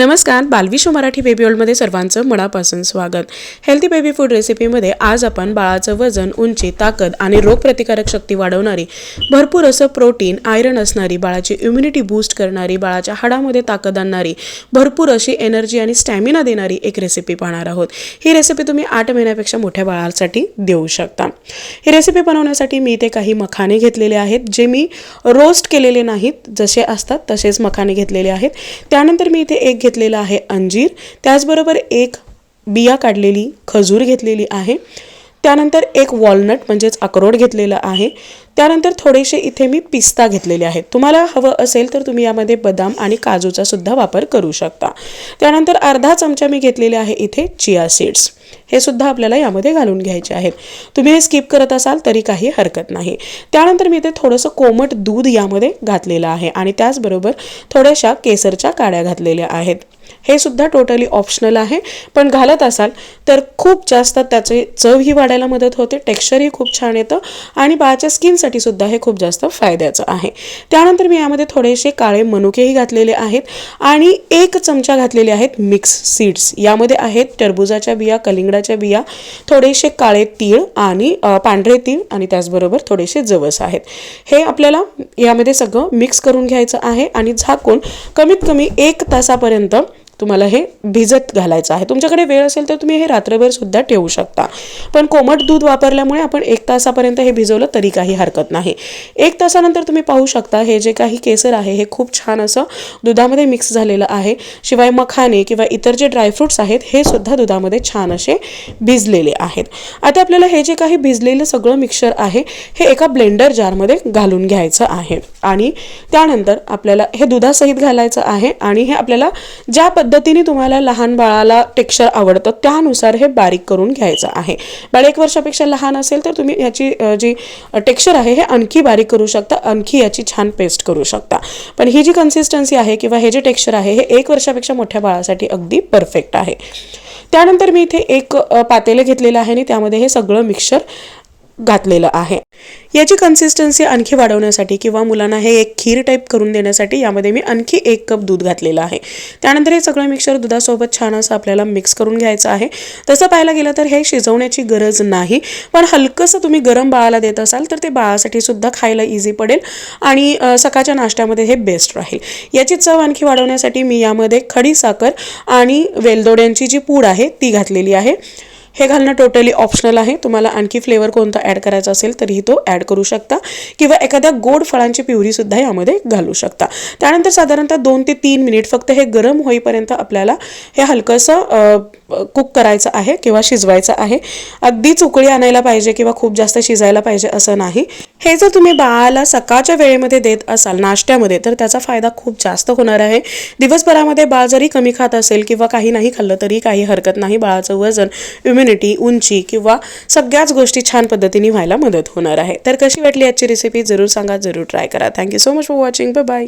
नमस्कार बालविश्व मराठी बेबी वर्ल्डमध्ये सर्वांचं मनापासून स्वागत. हेल्दी बेबी फूड रेसिपीमध्ये आज आपण बाळाचं वजन उंची ताकद आणि रोगप्रतिकारक शक्ती वाढवणारी भरपूर असं प्रोटीन आयरन असणारी बाळाची इम्युनिटी बूस्ट करणारी बाळाच्या हाडामध्ये ताकद आणणारी भरपूर अशी एनर्जी आणि स्टॅमिना देणारी एक रेसिपी पाहणार आहोत. ही रेसिपी तुम्ही आठ महिन्यापेक्षा मोठ्या बाळासाठी देऊ शकता. ही रेसिपी बनवण्यासाठी मी इथे काही मखाने घेतलेले आहेत जे मी रोस्ट केलेले नाहीत जसे असतात तसेच मखाने घेतलेले आहेत. त्यानंतर मी इथे एक घेतलेला आहे अंजीर. त्याचबरोबर एक बिया काढलेली खजूर घेतलेली आहे. त्यानंतर एक वॉलनट म्हणजेच अक्रोड घेतलेला आहे. त्यानंतर थोडेसे इथे मी पिस्ता घेतलेले आहेत. तुम्हाला हवं असेल तर तुम्ही यामध्ये बदाम आणि काजूचा सुद्धा वापर करू शकता. त्यानंतर अर्धा चमचा मी घेतलेले आहे इथे चिया सीड्स. हे सुद्धा आपल्याला यामध्ये घालून घ्यायचे आहेत. तुम्ही हे स्किप करत असाल तरी काही हरकत नाही. त्यानंतर मी इथे थोडंसं कोमट दूध यामध्ये घातलेलं आहे आणि त्याचबरोबर थोड्याशा केसरच्या काड्या घातलेल्या आहेत. हे सुद्धा टोटली ऑप्शनल आहे. पण घालत असाल तर खूप जास्त त्याचे चव ही वाढायला मदत होते टेक्स्चरही खूप छान येतं आणि बाळाच्या स्किनसाठी सुद्धा हे खूप जास्त फायद्याचं आहे. त्यानंतर मी यामध्ये थोडेसे काळे मनुकेही घातलेले आहेत आणि एक चमचा घातलेले आहेत मिक्स सीड्स यामध्ये आहेत टरबुजाच्या बिया कलिंगडा कलिंगडाच्या बिया थोडेसे काळे तीळ आणि पांढरे तीळ आणि त्याचबरोबर थोडेसे जवस आहेत. हे आपल्याला यामध्ये सगळं मिक्स करून घ्यायचं आहे आणि झाकून कमीत कमी एक तासापर्यंत तुम्हाला हे भिजत घालायचं आहे. तुमच्याकडे वेळ असेल तर तुम्ही हे रात्रभर सुद्धा ठेवू शकता. पण कोमट दूध वापरल्यामुळे आपण एक तासापर्यंत हे भिजवलं तरी काही हरकत नाही. एक तासानंतर तुम्ही पाहू शकता हे जे काही केसर आहे हे खूप छान असं दुधामध्ये मिक्स झालेलं आहे. शिवाय मखाने किंवा इतर जे ड्रायफ्रुट्स आहेत हे सुद्धा दुधामध्ये छान असे भिजलेले आहेत. आता आपल्याला हे जे काही भिजलेलं सगळं मिक्सर आहे हे एका ब्लेंडर जारमध्ये घालून घ्यायचं आहे. आणि त्यानंतर आपल्याला हे दुधासहित घालायचं आहे आणि हे आपल्याला ज्या पद्धतीने तुम्हाला लहान बाळाला टेक्स्चर आवडतं त्यानुसार हे बारीक करून घ्यायचं आहे. बाळ एक वर्षापेक्षा लहान असेल तर तुम्ही याची जी टेक्स्चर आहे हे आणखी बारीक करू शकता आणखी याची छान पेस्ट करू शकता. पण ही जी कन्सिस्टन्सी आहे किंवा हे जे टेक्स्चर आहे हे एक वर्षापेक्षा मोठ्या बाळासाठी अगदी परफेक्ट आहे. त्यानंतर मी इथे एक पातेलं घेतलेलं आहे आणि त्यामध्ये हे सगळं मिक्सर घातलेलं आहे. याची कन्सिस्टन्सी आणखी वाढवण्यासाठी किंवा मुलांना हे एक खीर टाईप करून देण्यासाठी यामध्ये मी आणखी एक कप दूध घातलेलं आहे. त्यानंतर हे सगळं मिक्सर दुधासोबत छान असं आपल्याला मिक्स करून घ्यायचं आहे. तसं पाहायला गेलं तर हे शिजवण्याची गरज नाही. पण हलकंसं तुम्ही गरम बाळाला देत असाल तर ते बाळासाठी सुद्धा खायला इझी पडेल आणि सकाळच्या नाश्त्यामध्ये हे बेस्ट राहील. याची चव आणखी वाढवण्यासाठी मी यामध्ये खडी साखर आणि वेलदोड्यांची जी पूड आहे ती घातलेली आहे. हे घालणं टोटली ऑप्शनल आहे. तुम्हाला आणखी फ्लेवर कोणता ॲड करायचा असेल तरीही तो ॲड करू शकता. किंवा एखाद्या गोड फळांची प्युरीसुद्धा यामध्ये घालू शकता. त्यानंतर साधारणतः दोन ते तीन मिनिट फक्त हे गरम होईपर्यंत आपल्याला हे हलकंसं कुक करायचं आहे किंवा शिजवायचं आहे. अगदीच उकळी आणायला पाहिजे किंवा खूप जास्त शिजायला पाहिजे असं नाही. हे जर तुम्ही बाळाला सकाळच्या वेळेमध्ये देत असाल नाश्त्यामध्ये तर त्याचा फायदा खूप जास्त होणार आहे. दिवसभरामध्ये बाळ जरी कमी खात असेल किंवा काही नाही खाल्लं तरी काही हरकत नाही. बाळाचं वजन इम्युनिटी उंची किंवा सगळ्याच गोष्टी छान पद्धतीने व्हायला मदत होणार आहे. तर कशी वाटली आजची रेसिपी जरूर सांगा जरूर ट्राय करा. Thank you so much for watching bye bye